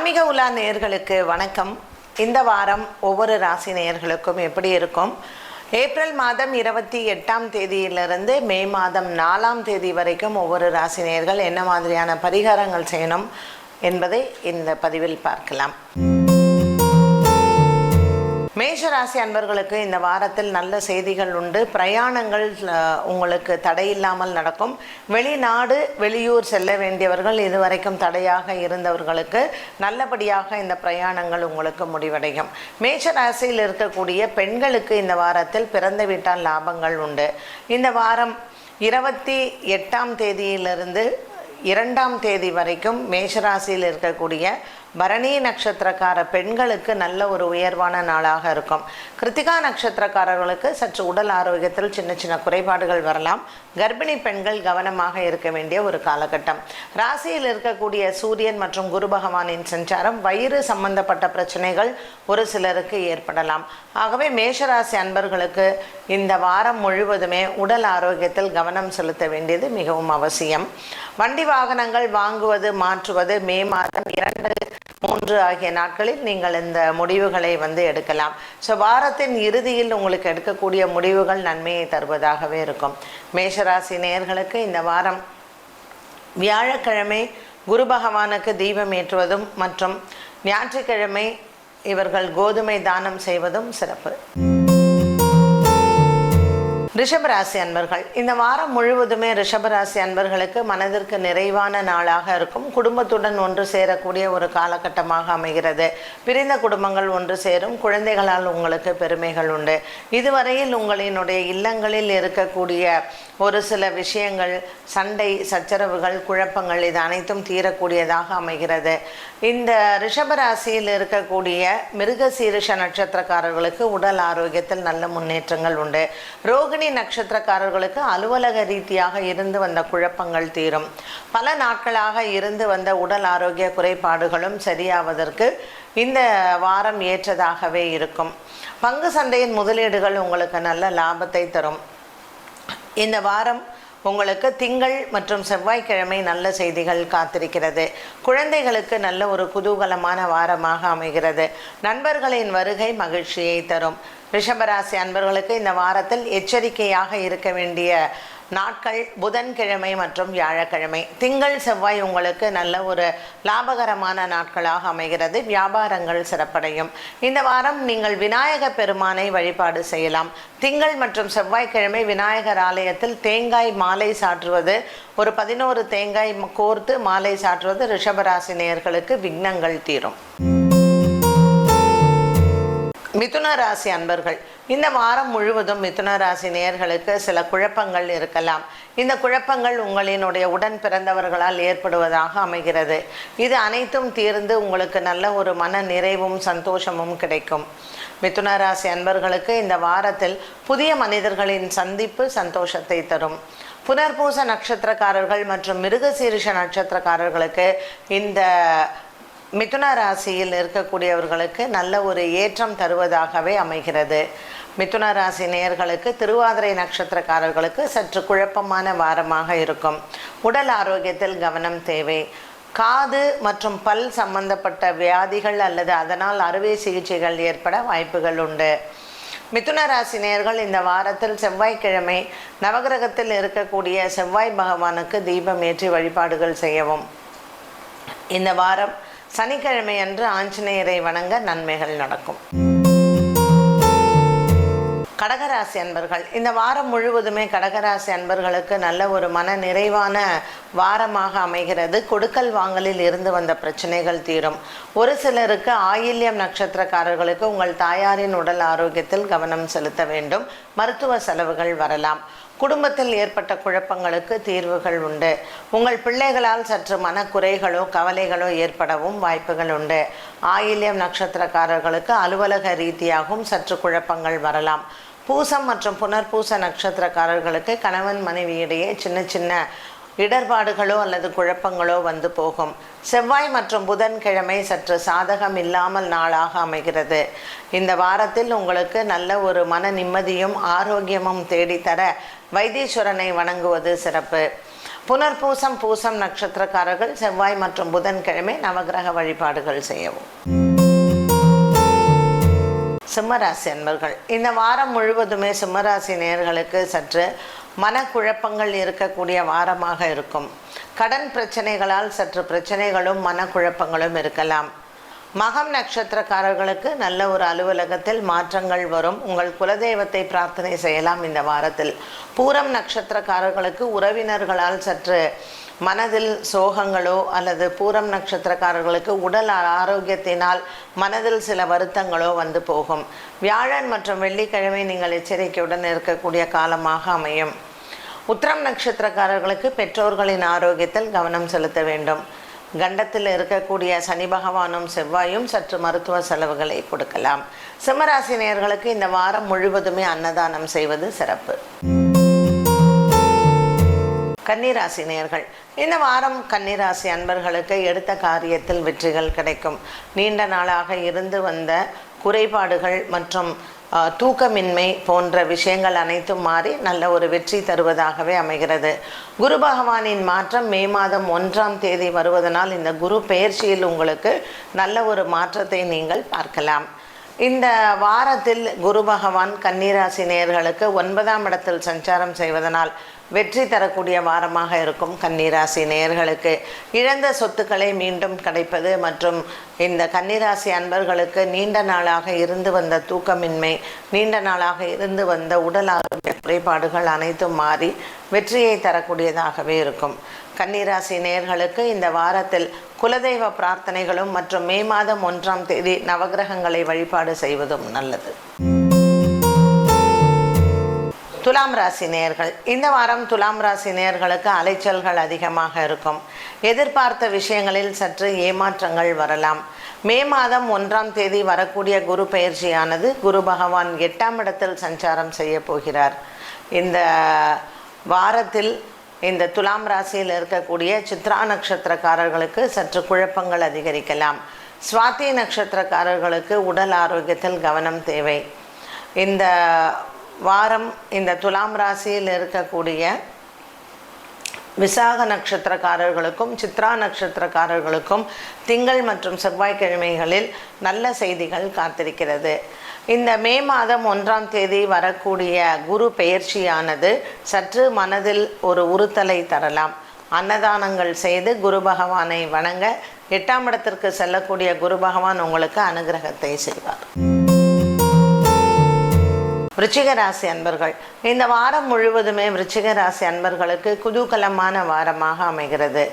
ஆன்மீக உலா நேயர்களுக்கு வணக்கம். இந்த வாரம் ஒவ்வொரு ராசி நேயர்களுக்கும் எப்படி இருக்கும்? ஏப்ரல் மாதம் இருபத்தி எட்டாம் தேதியிலிருந்து மே மாதம் நாலாம் தேதி வரைக்கும் ஒவ்வொரு ராசி நேயர்கள் என்ன மாதிரியான பரிகாரங்கள் செய்யணும் என்பதை இந்த பதிவில் பார்க்கலாம். மேஷராசி அன்பர்களுக்கு இந்த வாரத்தில் நல்ல செய்திகள் உண்டு. பிரயாணங்கள் உங்களுக்கு தடையில்லாமல் நடக்கும். வெளிநாடு வெளியூர் செல்ல வேண்டியவர்கள் இதுவரைக்கும் தடையாக இருந்தவர்களுக்கு நல்லபடியாக இந்த பிரயாணங்கள் உங்களுக்கு முடிவடையும். மேஷராசியில் இருக்கக்கூடிய பெண்களுக்கு இந்த வாரத்தில் பிறந்த வீட்டால் லாபங்கள் உண்டு. இந்த வாரம் இருபத்தி எட்டாம் தேதியிலிருந்து இரண்டாம் தேதி வரைக்கும் மேஷராசியில் இருக்கக்கூடிய பரணி நட்சத்திரக்கார பெண்களுக்கு நல்ல ஒரு உயர்வான நாளாக இருக்கும். கிருத்திகா நட்சத்திரக்காரர்களுக்கு சற்று உடல் ஆரோக்கியத்தில் சின்ன சின்ன குறைபாடுகள் வரலாம். கர்ப்பிணி பெண்கள் கவனமாக இருக்க வேண்டிய ஒரு காலகட்டம். ராசியில் இருக்கக்கூடிய சூரியன் மற்றும் குரு பகவானின் சஞ்சாரம் வயிறு சம்பந்தப்பட்ட பிரச்சனைகள் ஒரு சிலருக்கு ஏற்படலாம். ஆகவே மேஷராசி அன்பர்களுக்கு இந்த வாரம் முழுவதுமே உடல் ஆரோக்கியத்தில் கவனம் செலுத்த வேண்டியது மிகவும் அவசியம். வண்டி வாகனங்கள் வாங்குவது மாற்றுவது மே மாதம் இரண்டு மூன்று ஆகிய நாட்களில் நீங்கள் இந்த முடிவுகளை வந்து எடுக்கலாம். ஸோ வாரத்தின் இறுதியில் உங்களுக்கு எடுக்கக்கூடிய முடிவுகள் நன்மையை தருவதாகவே இருக்கும். மேஷராசி நேயர்களுக்கு இந்த வாரம் வியாழக்கிழமை குரு பகவானுக்கு தீபம் ஏற்றுவதும் மற்றும் ஞாயிற்றுக்கிழமை இவர்கள் கோதுமை தானம் செய்வதும் சிறப்பு. ரிஷபராசி அன்பர்கள் இந்த வாரம் முழுவதுமே ரிஷபராசி அன்பர்களுக்கு மனதிற்கு நிறைவான நாளாக இருக்கும். குடும்பத்துடன் ஒன்று சேரக்கூடிய ஒரு காலகட்டமாக அமைகிறது. பிரிந்த குடும்பங்கள் ஒன்று சேரும். குழந்தைகளால் உங்களுக்கு பெருமைகள் உண்டு. இதுவரையில் உங்களினுடைய இல்லங்களில் இருக்கக்கூடிய ஒரு சில விஷயங்கள் சண்டை சச்சரவுகள் குழப்பங்கள் இது அனைத்தும் தீரக்கூடியதாக அமைகிறது. இந்த ரிஷபராசியில் இருக்கக்கூடிய மிருகசீரிஷ நட்சத்திரக்காரர்களுக்கு உடல் ஆரோக்கியத்தில் நல்ல முன்னேற்றங்கள் உண்டு. ரோகிணி நட்சத்திரக்காரர்களுக்கு அலுவலக ரீதியாக இருந்து வந்த குழப்பங்கள் தீரும். பல நாட்களாக இருந்து வந்த உடல் ஆரோக்கிய குறைபாடுகளும் சரியாவதற்கு இந்த வாரம் ஏற்றதாகவே இருக்கும். பங்கு சந்தையின் முதலீடுகள் உங்களுக்கு நல்ல லாபத்தை தரும். இந்த வாரம் உங்களுக்கு திங்கள் மற்றும் செவ்வாய்க்கிழமை நல்ல செய்திகள் காத்திருக்கிறது. குழந்தைகளுக்கு நல்ல ஒரு குதூகலமான வாரமாக அமைகிறது. நண்பர்களின் வருகை மகிழ்ச்சியை தரும். ரிஷபராசி அன்பர்களுக்கு இந்த வாரத்தில் எச்சரிக்கையாக இருக்க வேண்டிய நாட்கள் புதன்கிழமை மற்றும் வியாழக்கிழமை. திங்கள் செவ்வாய் உங்களுக்கு நல்ல ஒரு லாபகரமான நாட்களாக அமைகிறது. வியாபாரங்கள் சிறப்படையும். இந்த வாரம் நீங்கள் விநாயக பெருமானை வழிபாடு செய்யலாம். திங்கள் மற்றும் செவ்வாய்க்கிழமை விநாயகர் ஆலயத்தில் தேங்காய் மாலை சாற்றுவது ஒரு பதினோரு தேங்காய் கோர்த்து மாலை சாற்றுவது ரிஷபராசி நேயர்களுக்கு விக்னங்கள் தீரும். மிதுன ராசி அன்பர்கள் இந்த வாரம் முழுவதும் மிதுன ராசி நேயர்களுக்கு சில குழப்பங்கள் இருக்கலாம். இந்த குழப்பங்கள் உங்களினுடைய உடன் பிறந்தவர்களால் ஏற்படுவதாக அமைகிறது. இது அனைத்தும் தீர்ந்து உங்களுக்கு நல்ல ஒரு மன நிறைவும் சந்தோஷமும் கிடைக்கும். மிதுன ராசி அன்பர்களுக்கு இந்த வாரத்தில் புதிய மனிதர்களின் சந்திப்பு சந்தோஷத்தை தரும். புனர்பூச நட்சத்திரக்காரர்கள் மற்றும் மிருகசீரிஷ நட்சத்திரக்காரர்களுக்கு இந்த மிதுன ராசியில் இருக்கக்கூடியவர்களுக்கு நல்ல ஒரு ஏற்றம் தருவதாகவே அமைகிறது. மிதுன ராசி நேயர்களுக்கு திருவாதிரை நட்சத்திரக்காரர்களுக்கு சற்று குழப்பமான வாரமாக இருக்கும். உடல் ஆரோக்கியத்தில் கவனம் தேவை. காது மற்றும் பல் சம்பந்தப்பட்ட வியாதிகள் அல்லது அதனால் அறுவை சிகிச்சைகள் ஏற்பட வாய்ப்புகள் உண்டு. மிதுன ராசி நேயர்கள் இந்த வாரத்தில் செவ்வாய்க்கிழமை நவகிரகத்தில் இருக்கக்கூடிய செவ்வாய் பகவானுக்கு தீபம் ஏற்றி வழிபாடுகள் செய்யவும். இந்த வாரம் சனிக்கிழமை அன்று ஆஞ்சநேயரை வணங்க நன்மைகள் நடக்கும். கடகராசி அன்பர்கள் இந்த வாரம் முழுவதுமே கடகராசி அன்பர்களுக்கு நல்ல ஒரு மன நிறைவான வாரமாக அமைகிறது. கொடுக்கல் வாங்கலில் இருந்து வந்த பிரச்சனைகள் தீரும். ஒரு சிலருக்கு ஆயில்யம் நட்சத்திரக்காரர்களுக்கு உங்கள் தாயாரின் உடல் ஆரோக்கியத்தில் கவனம் செலுத்த வேண்டும். மருத்துவ செலவுகள் வரலாம். குடும்பத்தில் ஏற்பட்ட குழப்பங்களுக்கு தீர்வுகள் உண்டு. உங்கள் பிள்ளைகளால் சற்று மனக்குறைகளோ கவலைகளோ ஏற்படவும் வாய்ப்புகள் உண்டு. ஆயில்யம் நட்சத்திரக்காரர்களுக்கு அலுவலக ரீதியாகவும் சற்று குழப்பங்கள் வரலாம். பூசம் மற்றும் புனர்பூச நட்சத்திரக்காரர்களுக்கு கணவன் மனைவியிடையே சின்ன சின்ன இடர்பாடுகளோ அல்லது குழப்பங்களோ வந்து போகும். செவ்வாய் மற்றும் புதன்கிழமை சற்று சாதகம் இல்லாமல் நாளாக அமைகிறது. இந்த வாரத்தில் உங்களுக்கு நல்ல ஒரு மன நிம்மதியும் ஆரோக்கியமும் தேடித்தர வைத்தீஸ்வரனை வணங்குவது சிறப்பு. புனர்பூசம் பூசம் நட்சத்திரக்காரர்கள் செவ்வாய் மற்றும் புதன்கிழமை நவகிரக வழிபாடுகள் செய்யவும். சிம்மராசி அன்பர்கள். இந்த வாரம் முழுவதுமே சிம்மராசி நேர்களுக்கு சற்று மனக்குழப்பங்கள் இருக்கக்கூடிய வாரமாக இருக்கும். கடன் பிரச்சனைகளால் சற்று பிரச்சனைகளும் மனக்குழப்பங்களும் இருக்கலாம். மகம் நட்சத்திரக்காரர்களுக்கு நல்ல ஒரு அலுவலகத்தில் மாற்றங்கள் வரும். உங்கள் குலதெய்வத்தை பிரார்த்தனை செய்யலாம் இந்த வாரத்தில். பூரம் நட்சத்திரக்காரர்களுக்கு உறவினர்களால் சற்று மனதில் சோகங்களோ அல்லது பூரம் நட்சத்திரக்காரர்களுக்கு உடல் ஆரோக்கியத்தினால் மனதில் சில வருத்தங்களோ வந்து போகும். வியாழன் மற்றும் வெள்ளிக்கிழமை நீங்கள் எச்சரிக்கையுடன் இருக்கக்கூடிய காலமாக அமையும். உத்திரம் நட்சத்திரக்காரர்களுக்கு பெற்றோர்களின் ஆரோக்கியத்தில் கவனம் செலுத்த வேண்டும். கண்டத்தில் இருக்கக்கூடிய சனி பகவானும் செவ்வாயும் சற்று மருத்துவ செலவுகளை கொடுக்கலாம். சிம்மராசினியர்களுக்கு இந்த வாரம் முழுவதுமே அன்னதானம் செய்வது சிறப்பு. கன்னிராசி நேர்கள் இந்த வாரம் கன்னிராசி அன்பர்களுக்கு எடுத்த காரியத்தில் வெற்றிகள் கிடைக்கும். நீண்ட நாளாக இருந்து வந்த குறைபாடுகள் மற்றும் தூக்கமின்மை போன்ற விஷயங்கள் அனைத்தும் மாறி நல்ல ஒரு வெற்றி தருவதாகவே அமைகிறது. குரு பகவானின் மாற்றம் மே மாதம் ஒன்றாம் தேதி வருவதனால் இந்த குரு பெயர்ச்சியில் உங்களுக்கு நல்ல ஒரு மாற்றத்தை நீங்கள் பார்க்கலாம். இந்த வாரத்தில் குரு பகவான் கன்னிராசி நேயர்களுக்கு ஒன்பதாம் இடத்தில் சஞ்சாரம் செய்வதனால் வெற்றி தரக்கூடிய வாரமாக இருக்கும் கன்னிராசி நேயர்களுக்கு. இழந்த சொத்துக்களை மீண்டும் கிடைப்பது மற்றும் இந்த கன்னிராசி அன்பர்களுக்கு நீண்ட நாளாக இருந்து வந்த தூக்கமின்மை நீண்ட நாளாக இருந்து வந்த உடல் ஆரோக்கிய குறைபாடுகள் அனைத்தும் மாறி வெற்றியை தரக்கூடியதாகவே இருக்கும். கன்னிராசி நேயர்களுக்கு இந்த வாரத்தில் குலதெய்வ பிரார்த்தனைகளும் மற்றும் மே மாதம் ஒன்றாம் தேதி நவகிரகங்களை வழிபாடு செய்வதும் நல்லது. துலாம் ராசி நேயர்கள் இந்த வாரம் துலாம் ராசி நேர்களுக்கு அலைச்சல்கள் அதிகமாக இருக்கும். எதிர்பார்த்த விஷயங்களில் சற்று ஏமாற்றங்கள் வரலாம். மே மாதம் ஒன்றாம் தேதி வரக்கூடிய குரு பயிற்சியானது குரு பகவான் எட்டாம் இடத்தில் சஞ்சாரம் செய்ய போகிறார். இந்த வாரத்தில் இந்த துலாம் ராசியில் இருக்கக்கூடிய சித்ரா நட்சத்திரக்காரர்களுக்கு சற்று குழப்பங்கள் அதிகரிக்கலாம். சுவாதி நட்சத்திரக்காரர்களுக்கு உடல் ஆரோக்கியத்தில் கவனம் தேவை. இந்த வாரம் இந்த துலாம் ராசியில் இருக்கக்கூடிய விசாக நட்சத்திரக்காரர்களுக்கும் சித்ரா நட்சத்திரக்காரர்களுக்கும் திங்கள் மற்றும் செவ்வாய்க்கிழமைகளில் நல்ல செய்திகள் காத்திருக்கிறது. இந்த மே மாதம் ஒன்றாம் தேதி வரக்கூடிய குரு பெயர்ச்சியானது சற்று மனதில் ஒரு உறுத்தலை தரலாம். அன்னதானங்கள் செய்து குரு பகவானை வணங்க எட்டாம் இடத்திற்கு செல்லக்கூடிய குரு பகவான் உங்களுக்கு அனுகிரகத்தை செய்வார். ரிச்சிகராசி அன்பர்கள் இந்த வாரம் முழுவதுமே ரிச்சிகராசி அன்பர்களுக்கு குதூகலமான வாரமாக அமைகிறது.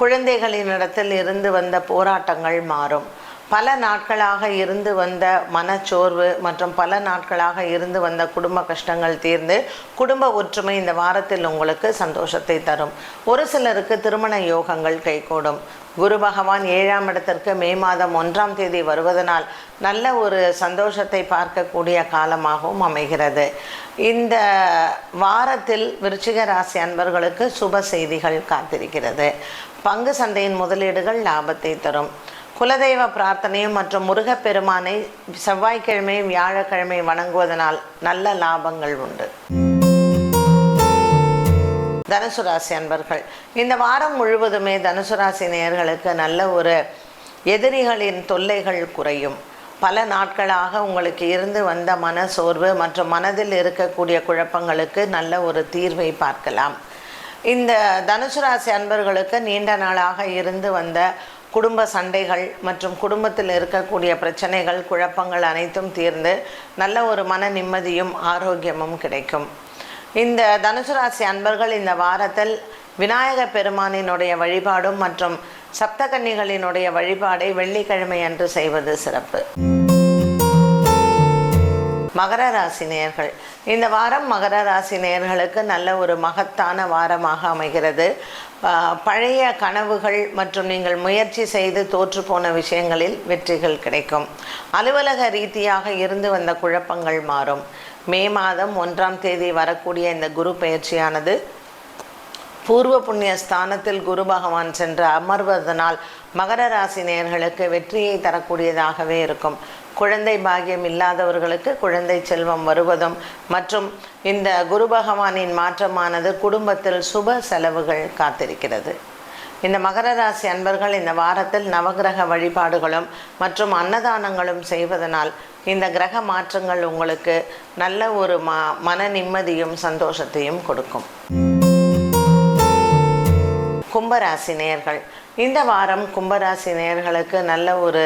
குழந்தைகளினிடத்தில் இருந்து வந்த போராட்டங்கள் மாறும். பல நாட்களாக இருந்து வந்த மனச்சோர்வு மற்றும் பல நாட்களாக இருந்து வந்த குடும்ப கஷ்டங்கள் தீர்ந்து குடும்ப ஒற்றுமை இந்த வாரத்தில் உங்களுக்கு சந்தோஷத்தை தரும். ஒரு சிலருக்கு திருமண யோகங்கள் கைகூடும். குரு பகவான் ஏழாம் இடத்திற்கு மே மாதம் ஒன்றாம் தேதி வருவதனால் நல்ல ஒரு சந்தோஷத்தை பார்க்கக்கூடிய காலமாகவும் அமைகிறது. இந்த வாரத்தில் விருச்சிக ராசி அன்பர்களுக்கு சுப செய்திகள் காத்திருக்கிறது. பங்கு சந்தையின் முதலீடுகள் லாபத்தை தரும். குலதெய்வ பிரார்த்தனையும் மற்றும் முருகப்பெருமானை செவ்வாய்க்கிழமை வியாழக்கிழமை வணங்குவதனால் நல்ல லாபங்கள் உண்டு. தனுசு ராசி அன்பர்கள் இந்த வாரம் முழுவதுமே தனுசு ராசி நேயர்களுக்கு நல்ல ஒரு எதிரிகளின் தொல்லைகள் குறையும். பல நாட்களாக உங்களுக்கு இருந்து வந்த மன சோர்வு மற்றும் மனதில் இருக்கக்கூடிய குழப்பங்களுக்கு நல்ல ஒரு தீர்வை பார்க்கலாம். இந்த தனுசு ராசி அன்பர்களுக்கு நீண்ட நாளாக இருந்து வந்த குடும்ப சண்டைகள் மற்றும் குடும்பத்தில் இருக்கக்கூடிய பிரச்சனைகள் குழப்பங்கள் அனைத்தும் தீர்ந்து நல்ல ஒரு மன நிம்மதியும் ஆரோக்கியமும் கிடைக்கும். இந்த தனுசு ராசி அன்பர்கள் இந்த வாரத்தில் விநாயக பெருமானினுடைய வழிபாடும் மற்றும் சப்தகன்னிகளினுடைய வழிபாடை வெள்ளிக்கிழமை அன்று செய்வது சிறப்பு. மகர ராசி நேயர்கள். இந்த வாரம் மகர ராசி நேயர்களுக்கு நல்ல ஒரு மகத்தான வாரமாக அமைகிறது. பழைய கனவுகள் மற்றும் நீங்கள் முயற்சி செய்து தோற்று போன விஷயங்களில் வெற்றிகள் கிடைக்கும். அலுவலக ரீதியாக இருந்து வந்த குழப்பங்கள் மாறும். மே மாதம் ஒன்றாம் தேதி வரக்கூடிய இந்த குரு பயிற்சியானது பூர்வ புண்ணிய ஸ்தானத்தில் குரு பகவான் சென்று அமர்வதனால் மகர ராசி நேயர்களுக்கு வெற்றியை தரக்கூடியதாகவே இருக்கும். குழந்தை பாக்கியம் இல்லாதவர்களுக்கு குழந்தை செல்வம் வருவதும் மற்றும் இந்த குரு பகவானின் மாற்றமானது குடும்பத்தில் சுப செலவுகள் காத்திருக்கிறது. இந்த மகர ராசி அன்பர்கள் இந்த வாரத்தில் நவகிரக வழிபாடுகளும் மற்றும் அன்னதானங்களும் செய்வதனால் இந்த கிரக மாற்றங்கள் உங்களுக்கு நல்ல ஒரு ம மன நிம்மதியும் சந்தோஷத்தையும் கொடுக்கும். கும்பராசி நேயர்கள் இந்த வாரம் கும்பராசி நேயர்களுக்கு நல்ல ஒரு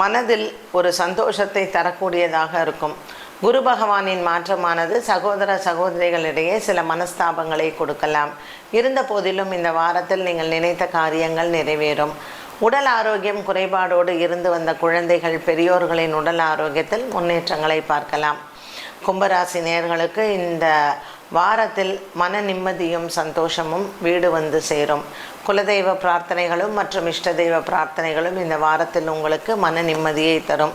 மனதில் ஒரு சந்தோஷத்தை தரக்கூடியதாக இருக்கும். குரு பகவானின் மாற்றமானது சகோதர சகோதரிகளிடையே சில மனஸ்தாபங்களை கொடுக்கலாம். இருந்த போதிலும் இந்த வாரத்தில் நீங்கள் நினைத்த காரியங்கள் நிறைவேறும். உடல் ஆரோக்கியம் குறைபாடோடு இருந்து வந்த குழந்தைகள் பெரியோர்களின் உடல் ஆரோக்கியத்தில் முன்னேற்றங்களை பார்க்கலாம். கும்பராசி நேர்களுக்கு இந்த வாரத்தில் மன நிம்மதியும் சந்தோஷமும் வீடு வந்து சேரும். குலதெய்வ பிரார்த்தனைகளும் மற்றும் இஷ்ட தெய்வ பிரார்த்தனைகளும் இந்த வாரத்தில் உங்களுக்கு மன நிம்மதியை தரும்.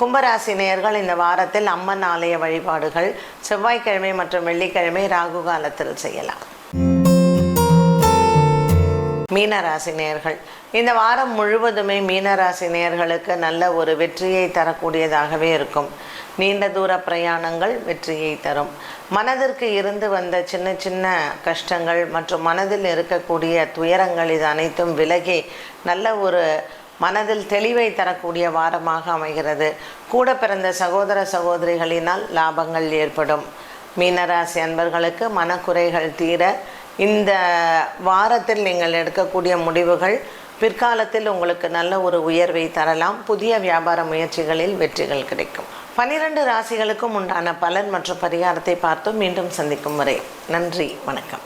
கும்பராசி நேயர்கள் இந்த வாரத்தில் அம்மன் ஆலய வழிபாடுகள் செவ்வாய்க்கிழமை மற்றும் வெள்ளிக்கிழமை ராகு காலத்தில் செய்யலாம். மீனராசி நேர்கள் இந்த வாரம் முழுவதுமே மீனராசி நேர்களுக்கு நல்ல ஒரு வெற்றியை தரக்கூடியதாகவே இருக்கும். நீண்ட தூர பிரயாணங்கள் வெற்றியை தரும். மனதிற்கு இருந்து வந்த சின்ன சின்ன கஷ்டங்கள் மற்றும் மனதில் இருக்கக்கூடிய துயரங்கள் இது அனைத்தும் விலகி நல்ல ஒரு மனதில் தெளிவை தரக்கூடிய வாரமாக அமைகிறது. கூட பிறந்த சகோதர சகோதரிகளினால் லாபங்கள் ஏற்படும். மீனராசி அன்பர்களுக்கு மனக்குறைகள் தீர இந்த வாரத்தில் நீங்கள் எடுக்கக்கூடிய முடிவுகள் பிற்காலத்தில் உங்களுக்கு நல்ல ஒரு உயர்வை தரலாம். புதிய வியாபார முயற்சிகளில் வெற்றிகள் கிடைக்கும். பனிரெண்டு ராசிகளுக்கும் உண்டான பலன் மற்றும் பரிகாரத்தை பார்த்து மீண்டும் சந்திக்கும் வரை நன்றி வணக்கம்.